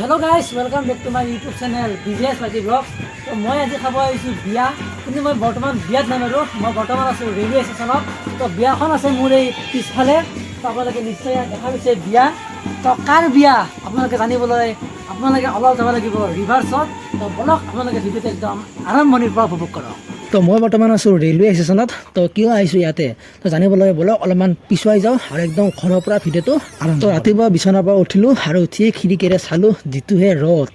Hello' guys welcome back to my YouTube channel business party blog তো মই আজি খাব আহিছোঁ বিয়া, কিন্তু মই বৰ্তমান বিয়াত নাই বাৰু মই বৰ্তমান আছোঁ ৰেলৱে ষ্টেচনত। তো, বিয়াখন আছে মোৰ এই পিছফালে তো আপোনালোকে নিশ্চয় দেখা পাইছে বিয়া। তো, কাৰ বিয়া? আপোনালোকে জানিবলৈ, আপোনালোকে অলপ যাব লাগিব ৰিভাৰ্চত তো, বলক, আপোনালোকে ভিডিঅ'টো একদম আৰম্ভণিৰ পৰা উপভোগ কৰক। তো মই বৰ্তমান আছোঁ ৰেলৱে ষ্টেচনত তো কিয় আহিছোঁ ইয়াতে? তো জানিবলৈ বলক অলপমান পিছুৱাই যাওঁ আৰু একদম ঘৰৰ পৰা ভিডিঅ'টো তো ৰাতিপুৱা বিচনাৰ পৰা উঠিলোঁ আৰু উঠিয়ে খিৰিকীৰে চালোঁ যিটোহে ৰ'দ।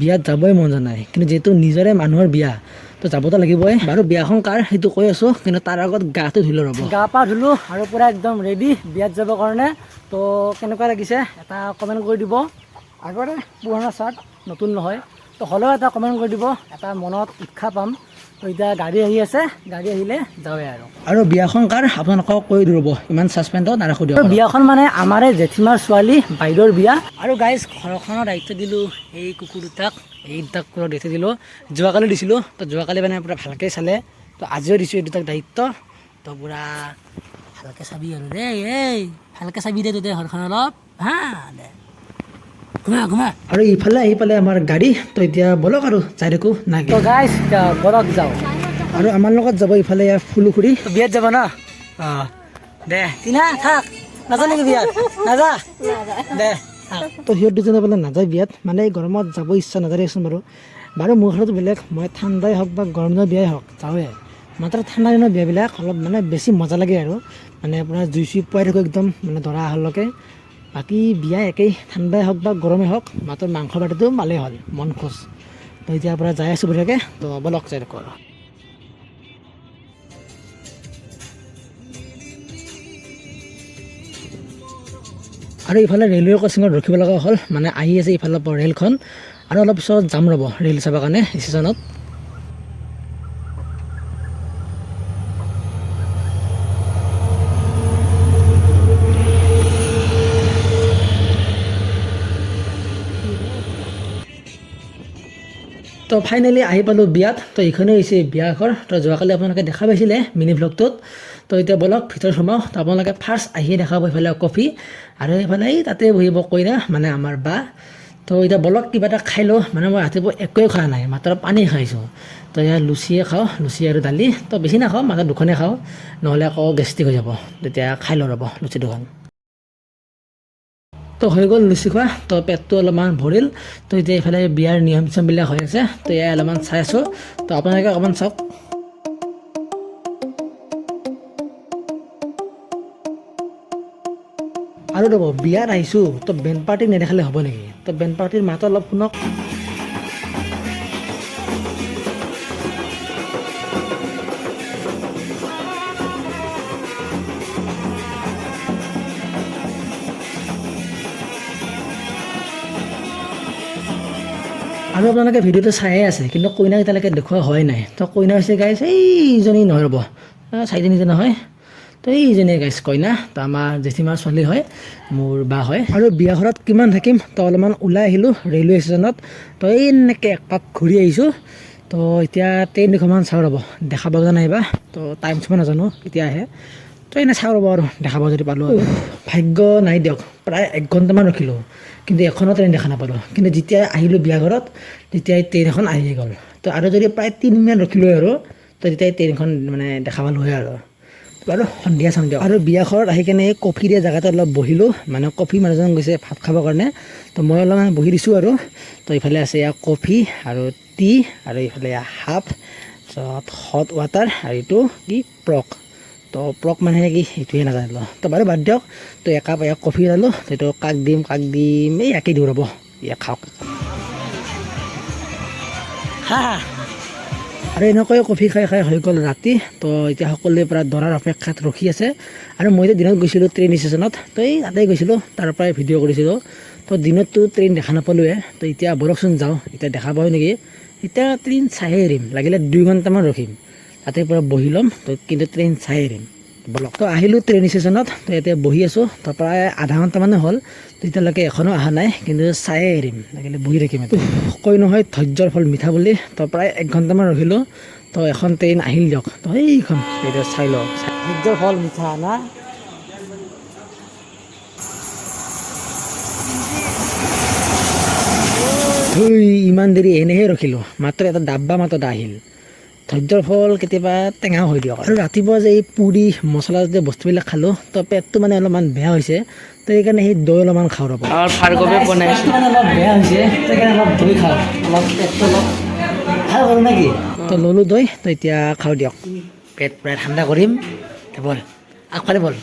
বিয়াত যাবই মন যোৱা নাই কিন্তু যিহেতু নিজৰে মানুহৰ বিয়া তো যাবতো লাগিবই। বাৰু বিয়াখন কাৰ সেইটো কৈ আছোঁ কিন্তু তাৰ আগত গাটো ধুলোঁ ৰ'ব। গা পা ধুলোঁ আৰু পূৰা একদম ৰেডি বিয়াত যাবৰ কাৰণে। তো কেনেকুৱা লাগিছে এটা কমেণ্ট কৰি দিব। আগতে পুৰণা চাৰ্ট নতুন নহয়। তো হ'লেও এটা কমেণ্ট কৰি দিব এটা মনত উৎসাহ পাম। তো এতিয়া গাড়ী আহি আছে গাড়ী আহিলে যাওঁৱে আৰু। আৰু বিয়াখন কাৰ? আপোনালোকক কৈ ৰ'ব ইমান ছাছপেণ্ডত নাৰাখোঁ দিয়ক বিয়াখন মানে আমাৰে জেঠীমাৰ ছোৱালী বাইদেউৰ বিয়া। আৰু গাইজ ঘৰখনৰ দায়িত্ব দিলোঁ এই কুকুৰ দুটাক এই দুটাক দায়িত্ব দিলোঁ। যোৱাকালি দিছিলোঁ তো যোৱাকালি মানে পূৰা ভালকৈ চালে। তো আজিও দিছোঁ এই দুটাক দায়িত্ব। তো পূৰা ভালকৈ চাবি আৰু দেই এই ভালকৈ চাবি দে তই ঘৰখন অলপ। হা দে। আৰু ইফালে আহি পালে আমাৰ গাড়ী তো এতিয়া বলক আৰু যাই থাকোঁ নাই বলক যাওঁ। আৰু আমাৰ লগত যাব ইফালে ইয়াৰ ফুলুখুৰী বিয়াত যাব ন? অঁ দে। টিনা থাক। নাযা নেকি বিয়াত? নাযা। দে তো সিহঁত দুজনে বোলে নাযায় বিয়াত। মানে এই গৰমত যাব ইচ্ছা নাযায় দেচোন বাৰু। বাৰু মোৰ ঘৰত বেলেগ মই ঠাণ্ডাই হওক বা গৰম দিনৰ বিয়াই হওক যাওঁৱে। মাত্ৰ ঠাণ্ডা দিনৰ বিয়াবিলাক অলপ মানে বেছি মজা লাগে আৰু। মানে আপোনাৰ জুই চুই পুৱাই থাকোঁ একদম মানে দৰা অহালৈকে বাকী বিয়া একেই, ঠাণ্ডাই হওক বা গৰমেই হওক, মাত্ৰ মাংস বাতিটো পালেই হ'ল, মন খোজ তো এতিয়াৰ পৰা যাই আছোঁ বঢ়িয়াকৈ তো বলক যাই থাকোঁ আৰু ইফালে ৰেলৱে ক্ৰচিঙত ৰখিব লগা হ'ল মানে আহি আছে ইফালৰ পৰা ৰেলখন, আৰু অলপ পিছত যাম ৰ'ব, ৰেল চাবৰ কাৰণে, ষ্টেচনত। তো ফাইনেলি আহি পালোঁ বিয়াত। তো এইখনেই হৈছে বিয়া ঘৰ। তো যোৱাকালি আপোনালোকে দেখা পাইছিলে মিনি ভ্লগটোত তো এতিয়া বলক ভিতৰত সোমাওঁ তো আপোনালোকে ফাৰ্ষ্ট আহিয়ে দেখা পাব এইফালে কফি। আৰু এইফালে এই তাতে বহিব কইনা মানে আমাৰ বা। তো এতিয়া বলক, কিবা এটা খাই লওঁ। মানে মই ৰাতিপুৱা একোৱে খোৱা নাই, মাত্ৰ পানী খাইছোঁ। তো ইয়াত লুচিয়ে খাওঁ, লুচি আৰু দালি। তো বেছি নাখাওঁ, মাত্ৰ দুখনে খাওঁ। নহ'লে আকৌ গেষ্টিক হৈ যাব। তেতিয়া খাই লওঁ ৰ'ব, লুচি দুখন। তো হৈ গ'ল লুচি খোৱা। তো পেটটো অলপমান ভৰিল। তো এতিয়া এইফালে বিয়াৰ নিয়ম চিয়মবিলাক হৈ আছে। তো এয়া অলপমান চাই আছোঁ। তো আপোনালোকে অকণমান চাওক। আৰু ৰ'ব, বিয়াত আহিছোঁ। তো বেণ্ড পাৰ্টি নেদেখালে হ'ব নেকি? তো বেণ্ড পাৰ্টিৰ মাতো অলপ শুনক। আৰু আপোনালোকে ভিডিঅ'টো চায়ে আছে কিন্তু কইনাক এতিয়ালৈকে দেখুওৱা হোৱাই নাই। তো কইনা হৈছে গাইছ এইজনী নহয় ৰ'ব। চাৰিজনী যে নহয়। তো এইজনীয়ে গাইছ কইনা। তো আমাৰ জেঠীমাৰ ছোৱালী হয় মোৰ বা হয়। আৰু বিয়া ঘৰত কিমান থাকিম? তো অলপমান ওলাই আহিলোঁ ৰেলৱে ষ্টেচনত তো এই এনেকৈ এক পাক ঘূৰি আহিছোঁ। তো এতিয়া ট্ৰেইন দুখনমান চাওঁ ৰ'ব দেখা পাব নাইবা? তো টাইম চুমা নাজানো কেতিয়া আহে। তো এনে চাওঁ ৰ'ব আৰু দেখা পাব যদি পালোঁ আৰু। ভাগ্য নাই দিয়ক প্ৰায় এক ঘণ্টামান ৰখিলোঁ। কিন্তু এখনো ট্ৰেইন দেখা নাপালোঁ। কিন্তু যেতিয়া আহিলোঁ বিয়া ঘৰত তেতিয়া এই ট্ৰেইন এখন আহিয়ে গ'ল। তো আৰু যদি প্ৰায় তিনি মিনিট ৰখিলোঁ আৰু তো তেতিয়া এই ট্ৰেইনখন মানে দেখা পালোঁ হয় আৰু বাৰু সন্ধিয়া চাম দিয়ক। আৰু বিয়া ঘৰত আহি কেনে এই কফি দিয়া জেগাতে অলপ বহিলোঁ। মানে কফি মানুহজন গৈছে ভাত খাবৰ কাৰণে। তো মই অলপমান বহি দিছোঁ আৰু। তো ইফালে আছে ইয়াৰ কফি আৰু টি আৰু ইফালে ইয়াৰ হাফ তাৰপিছত হট ৱাটাৰ আৰু এইটো কি প্ৰক। তো প্ৰক মানে কি, সেইটোৱে নাজানিলোঁ তো বাৰু বাদ দিয়ক, তো একাপ এয়া কফি ল'লোঁ সেইটো কাক দিম কাক দিম, এই একেই দিওঁ ৰ'ব ইয়াক খাওক। হা হা। আৰু এনেকৈ কফি খাই খাই হৈ গ'ল ৰাতি, তো এতিয়া সকলোৱে পৰা দৰাৰ অপেক্ষাত ৰখি আছে। আৰু মই যে দিনত গৈছিলোঁ ট্ৰেইন ষ্টেচনত তো এই তাতে গৈছিলোঁ, তাৰ পৰাই ভিডিঅ' কৰিছিলোঁ। তো দিনততো ট্ৰেইন দেখা নাপালোৱে, তো এতিয়া বলকচোন যাওঁ, এতিয়া দেখা পাওঁ নেকি? এতিয়া ট্ৰেইন চাইহে এৰিম, লাগিলে দুই ঘণ্টামান ৰখিম। তাতে পৰা বহি ল'ম। তো কিন্তু ট্ৰেইন চাই এৰিম বলক তো আহিলোঁ ট্ৰেইন ষ্টেচনত তো এতিয়া বহি আছোঁ। তো প্ৰায় আধা ঘণ্টামানে হ'ল। তো এতিয়ালৈকে এখনও অহা নাই। কিন্তু চায়ে এৰিম লাগিলে বহি থাকিম এতিয়া কয় নহয়, ধৈৰ্যৰ ফল মিঠা বুলি। তো প্ৰায় এক ঘণ্টামান ৰখিলোঁ তো এখন ট্ৰেইন আহিল দিয়ক। তো এইখন এতিয়া চাই লওঁ। ধৈৰ্যৰ ফল মিঠা না? ইমান দেৰি এনেহে ৰখিলোঁ। মাত্ৰ এটা ডাব্বা মাত্ৰ আহিল। ধৈৰ্যৰ ফল কেতিয়াবা টেঙাও হৈ দিয়ক। আৰু ৰাতিপুৱা যে এই পুৰি মছলা যে বস্তুবিলাক খালোঁ তো পেটটো মানে অলপমান বেয়া হৈছে তো সেইকাৰণে সেই দৈ অলপমান খাওঁ ৰ'ব। ভাৰ্গৱে বনাইছে মানে অলপ বেয়া হৈছে সেইকাৰণে অলপ দৈ খাওঁ। অলপ পেটটো অলপ ভালো কৰোঁ নেকি? তো ল'লোঁ দৈ তো এতিয়া খাওঁ দিয়ক। পেট প্ৰায় ঠাণ্ডা কৰিম। বল আগফালে বল।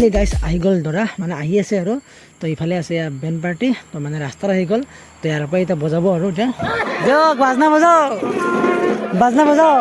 ফাইনেলি গাইছ আহি গ'ল দৰা। মানে আহি আছে আৰু। তো ইফালে আছে বেণ্ড পাৰ্টি তো মানে ৰাস্তাত আহি গ'ল। তো ইয়াৰ পৰা এতিয়া বজাব আৰু এতিয়া। দিয়ক বাজনা বজাও বাজনা বজাও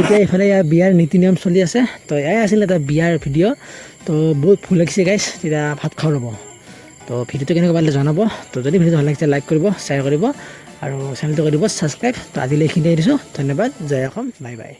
এতিয়া এইফালে ইয়াৰ বিয়াৰ নীতি নিয়ম চলি আছে। তো এয়াই আছিল এটা বিয়াৰ ভিডিঅ' তো বহুত ভুল লাগিছে গাইছ তেতিয়া ভাত খাওঁ ৰ'ব। তো ভিডিঅ'টো কেনেকুৱা পালে জনাব। তো যদি ভিডিঅ'টো ভালো লাগিছে লাইক কৰিব শ্বেয়াৰ কৰিব আৰু চেনেলটো কৰিব ছাবস্ক্ৰাইব তো আজিলৈ এইখিনিয়ে দিছোঁ। ধন্যবাদ, জয় অসম বাই বাই